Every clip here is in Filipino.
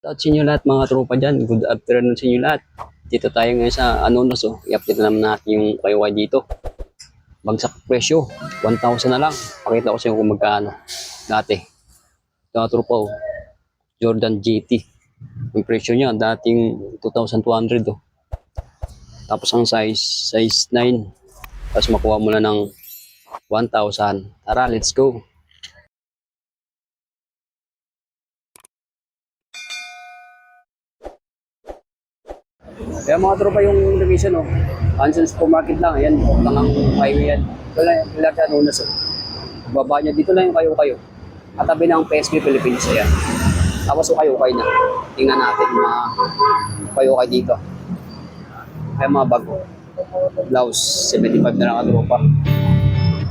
At sa inyo lahat mga tropa dyan, good afternoon sa inyo lahat. Dito tayo ngayon sa Anonos, oh. i-update na naman natin yung kayo dito. Bagsak presyo, 1,000 na lang. Pakita ko sa inyo kung magkano dati. Ito mga tropa, oh. Jordan GT. Yung presyo niya, dating 2,200 oh. Tapos ang size, size 9. Tapos makuha mo na ng 1,000. Tara, let's go. Kaya mga tropa yung location, oh. Hansen Supermarket lang. Ayan, lang ang highway yan. Ito lang, ito lang siya nunas, oh. Baba niya, dito lang yung kayo-kayo. Katabi ng PSB Philippines, ayan. Tapos yung kayo-kayo na. Tingnan natin mga kayo-kayo dito. Kaya mga bago. Blouse, 75 na lang ang tropa.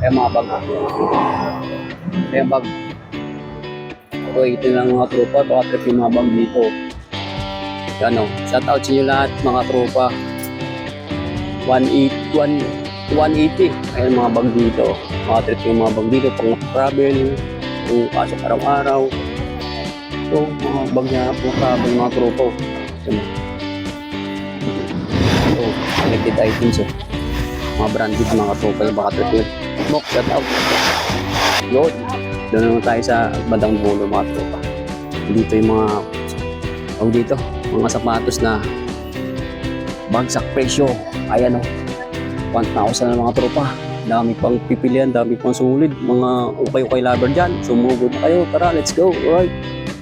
Kaya mga bago. Kaya bag. Ito, ito lang mga tropa. Baka trip yung mga bag dito. Yan o. Shout out sa inyo lahat mga tropa. 180, 1, 180. Ayan mga bag dito. Mga trip yung mga bag dito. Pang travel. Pang pasok araw-araw. Ito, mga bag niya pang travel mga tropa. oh. Ito, selected items oh. Mga branded mga tropa yung baka trip yun. Smoke, shout out. Yun. Doon naman tayo sa bandang dulo mga tropa. Dito yung mga Tawag dito, mga sapatos na bagsak presyo. Ayan o, 1,000 na mga tropa. Dami pang pipilian, dami pang sulit. Mga ukay-ukay lover dyan. Sumugod na kayo. Tara, let's go. Alright.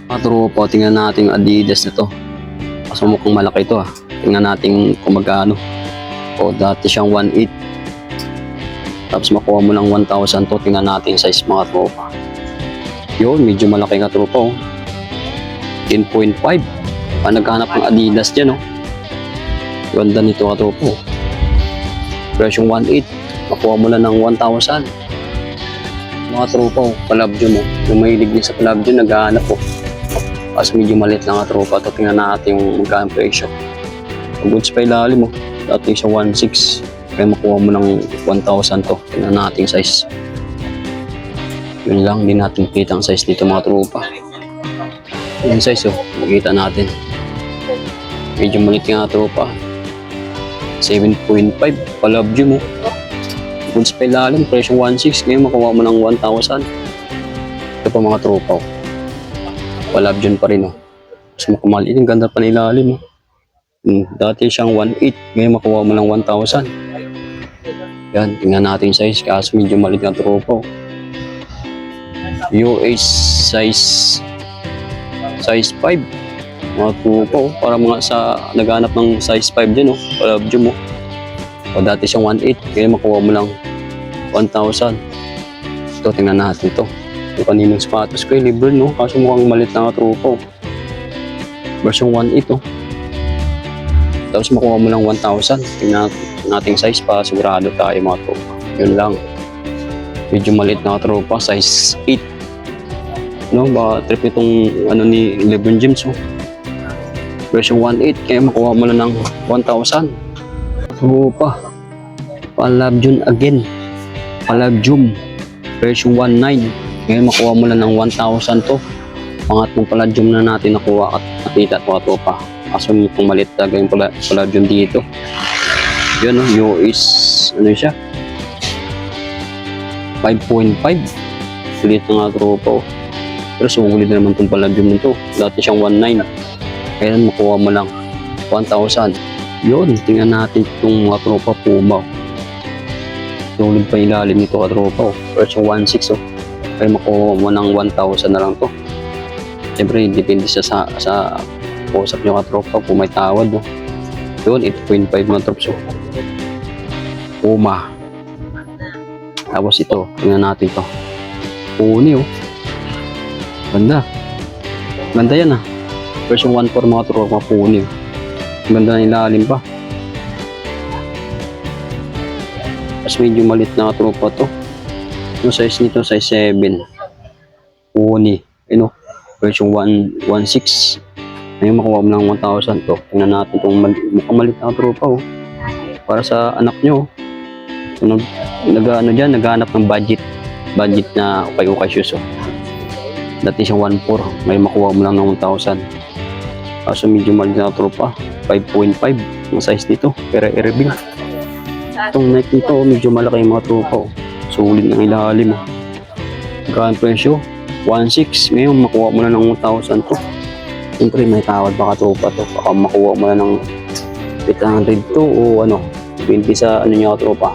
Mga tropa, tingnan natin yung Adidas na to. Kaso mukhang malaki ito ah. Tingnan natin kung magkano. O, dati siyang 1,800. Tapos makuha mo ng 1,000 to. Tingnan natin size mga tropa. Yun, medyo malaki nga tropa oh. 10.5. Pa naghanap ng Adidas dyan, oh. Ganda nito ka to po. Presyong 1.8. Makuha mo na ng 1,000. Mga tropa, oh. Palabjo mo. Yung mahilig din sa palabjo, naghahanap po. Tapos medyo maliit lang ang tropa. Ito tingnan natin yung magkano presyo. Ang goods pa ilalim mo. Dati sa 1.6. Kaya makuha mo ng 1,000 to. Tingnan natin size. Yun lang, hindi natin kita ang size dito mga tropa. Yung size oh, makita natin. Medyo maliit nga tropa. 7.5, palabjo mo. Goods pa ilalim, presyo 1.6, ngayon makuha mo ng 1,000. Ito pa mga tropa oh. Palabjon pa rin oh. Mas makamaliit, ang ganda pa na ilalim oh. Hmm, dati siyang 1.8, ngayon makuha mo ng 1,000. Yan, tingnan natin yung size, kaso medyo maliit nga tropa oh. US size size 5 mga tupo para mga sa naghanap ng size 5 din oh. Palabjo mo. O dati siyang 1.8 kaya makuha mo lang 1,000 ito tingnan natin to. Yung kaninang sapatos ko yung libre no? Kaso mukhang malit na nga trupo version 1.8 oh. Tapos makuha mo lang 1,000 tingnan natin size pa sigurado tayo mga tropa yun lang. Medyo maliit na tropa size 8 no? Ba trip itong ano ni LeBron James oh. Version 1.8 kaya makuha mo na ng 1,000 tropa Palabjun again. Palabjum version 1.9 ngayon makuha mo na ng 1,000 to. Pangatlong Palabjum na natin nakuha at nakita at mga tropa. Kaso mukhang maliit talaga yung pala, Palabjum dito. Yun oh, yung is ano siya? 5.5 sulit na nga tropa oh. Pero sumugulid na naman itong palladium nito. Dati siyang 1.9. Kaya makuha mo lang 1,000. Yun, tingnan natin itong mga tropa Puma. Sulit pa ilalim nito ka tropa. Oh. Pero siyang 1.6 oh. Kaya makuha mo ng 1,000 na lang to. Siyempre, depende sa sa, sa usap nyo ka tropa kung may tawad. Oh. Yun, 8.5 mga trops. Oh. Puma. Tapos ito, tingnan natin ito. Puni oh. Ganda. Ganda yan ah. Version 1 for mga tropa puni. Ganda na ilalim pa. Tapos medyo malit na tropa to. Yung size nito, size 7. Puni. Ano? Version 1, 1.6. Ngayon makuha mo lang 1,000 to. Tingnan natin itong mal mukhang malit na tropa oh. Para sa anak nyo. Nag, nag, ano dyan, naghanap ng budget. Budget na ukay-ukay shoes oh. Dati siya 1.4, may makuha mo lang ng 1,000. Kaso medyo maliit na tropa. 5.5 ang size nito. Pero i-reveal. Itong neck nito, medyo malaki yung mga tropa. oh. Sulit ng ilalim. oh. Ang presyo? 1.6. Ngayon, makuha mo na ng 1,000 to. Siyempre, may tawad baka tropa to. Baka makuha mo na ng 800 to o ano. Depende sa ano niya tropa.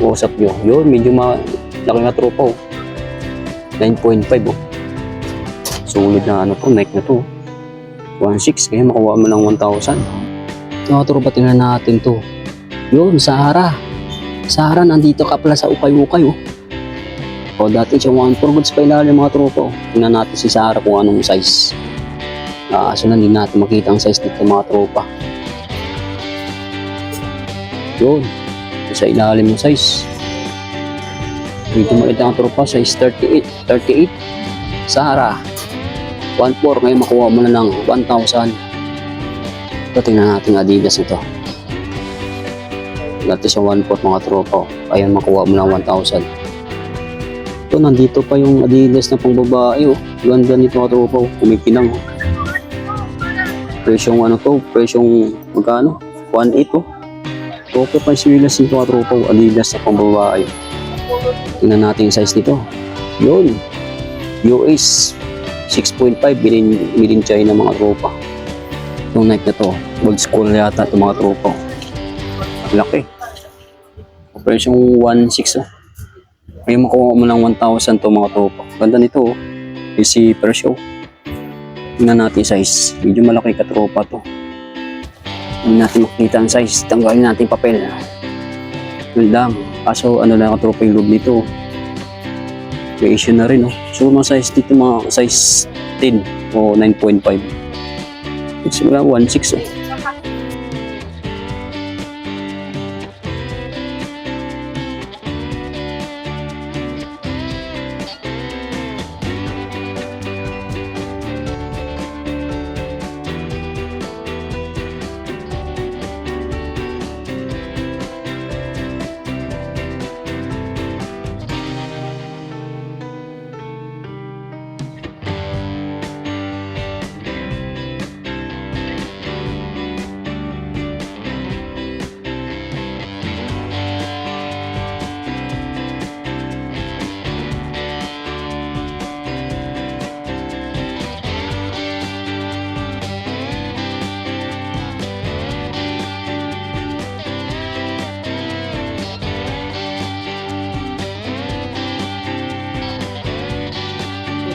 Usap nyo. Yun, medyo malaki na tropa. Oh. 9.5 oh. Sulit na ano to, neck na to. 1.6, kaya makuha mo ng 1,000. Mga tropa, tingnan natin to. Yun, Sahara. Sahara, nandito ka pala sa ukay-ukay oh. O dati siya 1 for goods pa ilalim mga tropa. oh. Tingnan natin si Sahara kung anong size. Ah, so na hindi natin makita ang size nito mga tropa. Yun. Sa ilalim ng size. Dito makita ang tropa, size 38. 38. Sahara. 1.4. Ngayon makuha mo na ng 1,000. Ito, tingnan natin Adidas nito. Dati siya 1.4 mga tropa. Ayun, makuha mo ng 1,000. Ito, nandito pa yung Adidas na pang babae. Oh. Ganda nito mga tropa. Oh. Kumipinang. Oh. Presyong ano to? Presyong magkano? 1.8 oh. Okay pa yung siwilas nito mga tropa. oh. Adidas na pang babae. Tingnan natin yung size nito. Yun. US 6.5 bilin, bilin China mga tropa. Yung Nike na to. Gold school yata itong mga tropa. Laki. Presyong 1.6 oh. Ngayon makuha mo ng 1,000 to mga tropa. Ganda nito oh. PC presyo. Tingnan natin size. Medyo malaki ka tropa to. Hindi natin makita ang size. Tanggalin natin papel. Lang. Kaso ano lang ka tropa yung loob nito. Creation na rin oh. So mga size dito mga size 10 o 9.5. Simula 1.6 oh.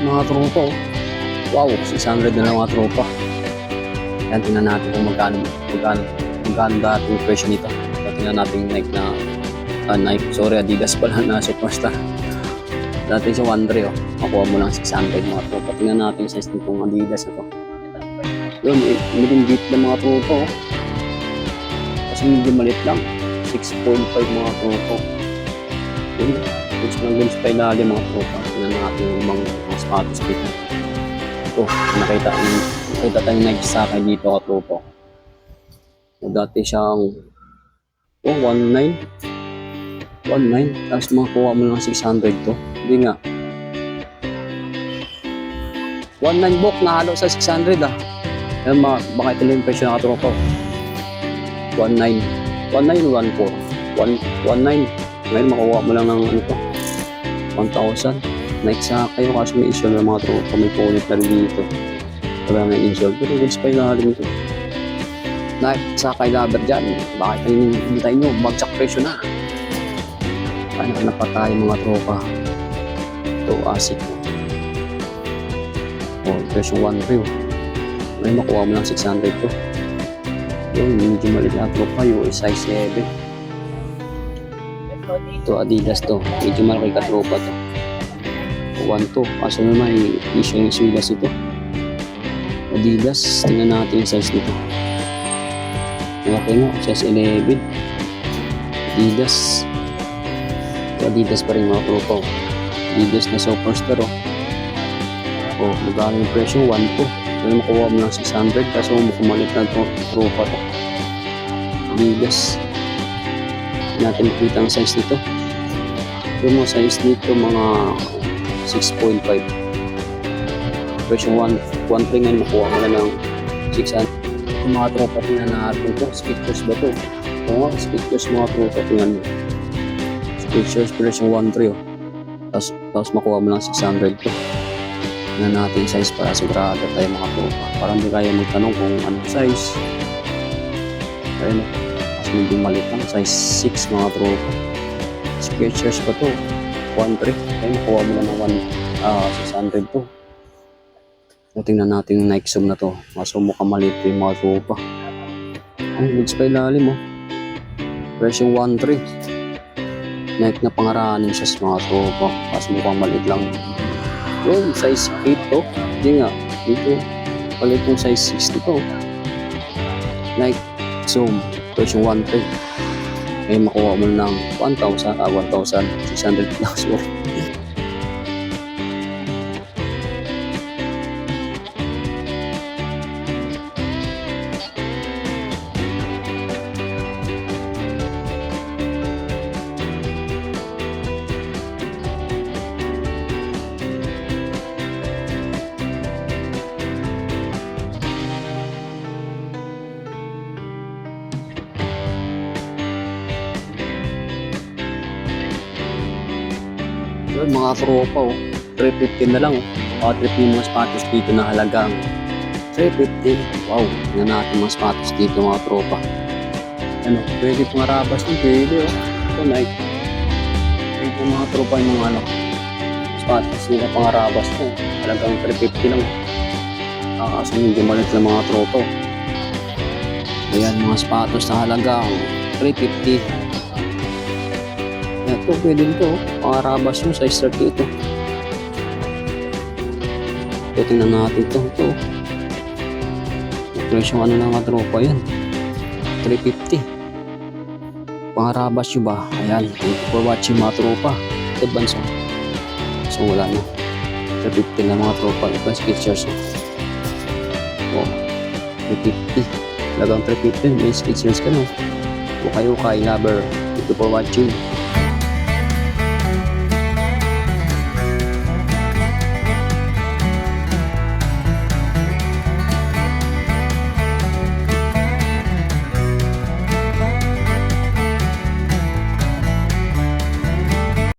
Mga tropa oh. Wow, 600 na lang mga tropa. Yan, tingnan natin kung magkano, magkano, magkano dati yung presyo nito. So, tingnan natin yung Nike na, ah, Nike, sorry, Adidas pala na superstar. Dati sa Wandre, oh. Makuha mo lang 600 mga tropa. Tingnan natin yung size nitong Adidas na to. Yun, medium deep lang mga tropa, oh. Kasi medyo maliit lang. 6.5 mga tropa. Yun, goods lang goods pa ilalim mga tropa. Tingnan natin yung mga sapatos dito. Ito, nakita, nakita tayong Nike sa akin dito ka tropa. So, dati siyang, oh, 1.9. 1.9. Tapos makakuha mo lang 600 to. Hindi nga. 1.9 book na halo sa 600 ah. Ayan, ma baka ito lang yung presyo ng katropa. 1.9. 1.9 o 1.4? 1.9. Ngayon makuha mo lang ng ano to. 1,000. Nike sa kayo kasi may insole ng mga tropa. May punit na rin dito. Wala na insole. Pero goods pa yung lalim ito. Nike sa kay lover dyan. Bakit kayo hintay nyo? Bagsak presyo na. Ano na pa tayo mga tropa. Ito, asik. Oh, presyo 1 review. May makuha mo lang 600 to. Yung medyo maliit na tropa. Yung size 7. Ito, Adidas to. Medyo malaki ka tropa to. 1 to. Kaso naman, issue yung silas ito. Adidas, tingnan natin yung size nito. Malaki nga, size 11. Adidas. Adidas pa rin mga tropa. Adidas na superstar oh. Oh, magkano yung presyo? 1 to. Pero makuha mo lang 600 kaso kumalit na to, tropa to. Adidas. Natin makita ang size nito. Yung mga size nito mga 6.5. Presyo 1, 1 ngayon makuha mo na ng 600. Yung mga tropa tingnan natin ito. Skechers ba ito? Oo nga, Skechers mga tropa. Tingnan mo. Skechers version 1.3 oh. Tapos, tapos makuha mo lang 600 to. Tingnan natin yung size para sigurado tayo mga tropa. Para hindi kayo magtanong kung anong size. Ayun oh. Mas medyo maliit lang. Size 6 mga tropa. Skechers ba to? 1.3. Ayun, makuha mo lang ng 1, ah 600 to. So, tingnan natin yung Nike Zoom na to. Maso mukhang maliit yung mga tropa. Ang goods pa ilalim oh. Version 1.3. Nike na pangaranin siya sa mga tropa. Mas mukhang maliit lang. Yun, size 8 to. Hindi nga. Dito. Palit yung size 6 to. Nike Zoom version 1.3. Ay makuha mo ng 1,000, ah 1,600 plus worth. Mga tropa, oh. 350 na lang, oh. Mga 350 mga sapatos dito na halagang 350. Wow, tingnan natin mga sapatos dito, mga tropa. Ano, pwede pang arabas din, pwede, oh. Ito, Nike. Ito mga tropa yung mga ano, sapatos nila pang arabas to. Halagang 350 lang. Ah, kaso hindi malit lang mga tropa. oh. Ayan, mga sapatos na halagang 350. Ito, pwede ito. Pangarabas mo, size 30 ito. Tingnan natin ito. Ito. Presyo ano ng mga tropa yan. 350. Pangarabas nyo ba? Ayan. Thank you for watching mga tropa. Ito, banso. So, wala na. 350 na mga tropa. Ito, sketchers. Oh. 350. Lagang 350. May sketchers ka na. Ukay-ukay, lover. Thank you for watching.